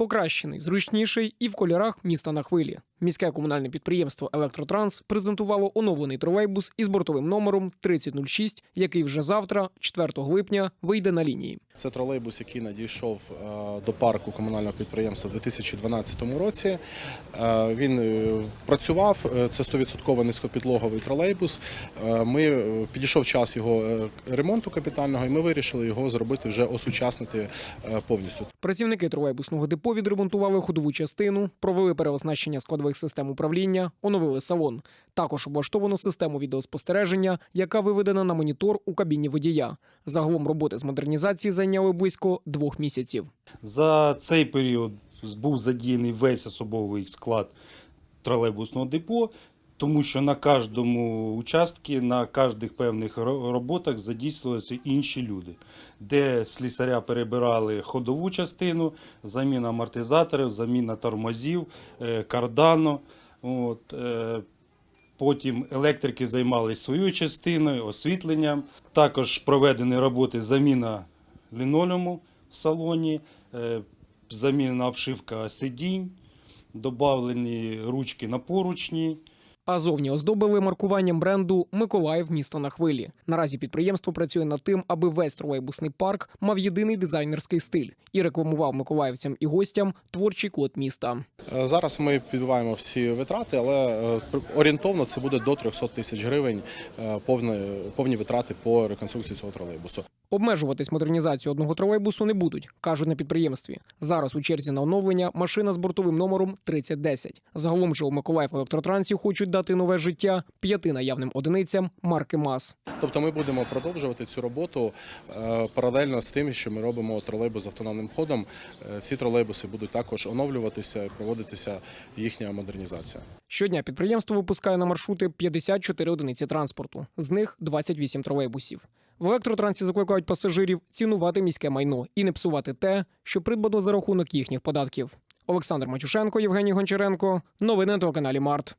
покращений, зручніший і в кольорах міста на хвилі. Міське комунальне підприємство Електротранс презентувало оновлений тролейбус із бортовим номером 3006, який вже завтра, 4 липня, вийде на лінії. Це тролейбус, який надійшов е, до парку комунального підприємства в 2012 році. Е, Він е, працював, це 100% низькопідлоговий тролейбус. Ми підійшов час його ремонту капітального, і ми вирішили його зробити вже осучаснити повністю. Працівники тролейбусного депо відремонтували ходову частину, провели переоснащення складових систем управління, оновили салон. Також облаштовано систему відеоспостереження, яка виведена на монітор у кабіні водія. Загалом роботи з модернізації зайняли близько двох місяців. За цей період був задіяний весь особовий склад тролейбусного депо, тому що на кожному участку, на кожних певних роботах задійствувалися інші люди, де слісаря перебирали ходову частину, заміна амортизаторів, заміна тормозів, е, кардану. От, е, Потім електрики займалися своєю частиною, освітленням. Також проведені роботи заміна лінолеуму в салоні, е, замінена обшивка сидінь, додавлені ручки на поручні. А зовні оздобили маркуванням бренду Миколаїв місто на хвилі. Наразі підприємство працює над тим, аби весь тролейбусний парк мав єдиний дизайнерський стиль і рекламував миколаївцям і гостям творчий код міста. Е, Зараз ми підбиваємо всі витрати, але е, орієнтовно це буде до 300 тисяч гривень е, повні, повні витрати по реконструкції цього тролейбусу. Обмежуватись модернізацією одного тролейбусу не будуть, кажуть на підприємстві. Зараз у черзі на оновлення машина з бортовим номером 3010. Загалом же у Миколаїв електротрансі хочуть дати нове життя п'яти наявним одиницям марки МАЗ. Тобто ми будемо продовжувати цю роботу е, паралельно з тим, що ми робимо тролейбус з автономним ходом. Е, Ці тролейбуси будуть також оновлюватися і проводитися їхня модернізація. Щодня підприємство випускає на маршрути 54 одиниці транспорту, з них 28 тролейбусів. В електротрансі закликають пасажирів цінувати міське майно і не псувати те, що придбано за рахунок їхніх податків. Олександр Матюшенко, Євгеній Гончаренко. Новини на телеканалі Март.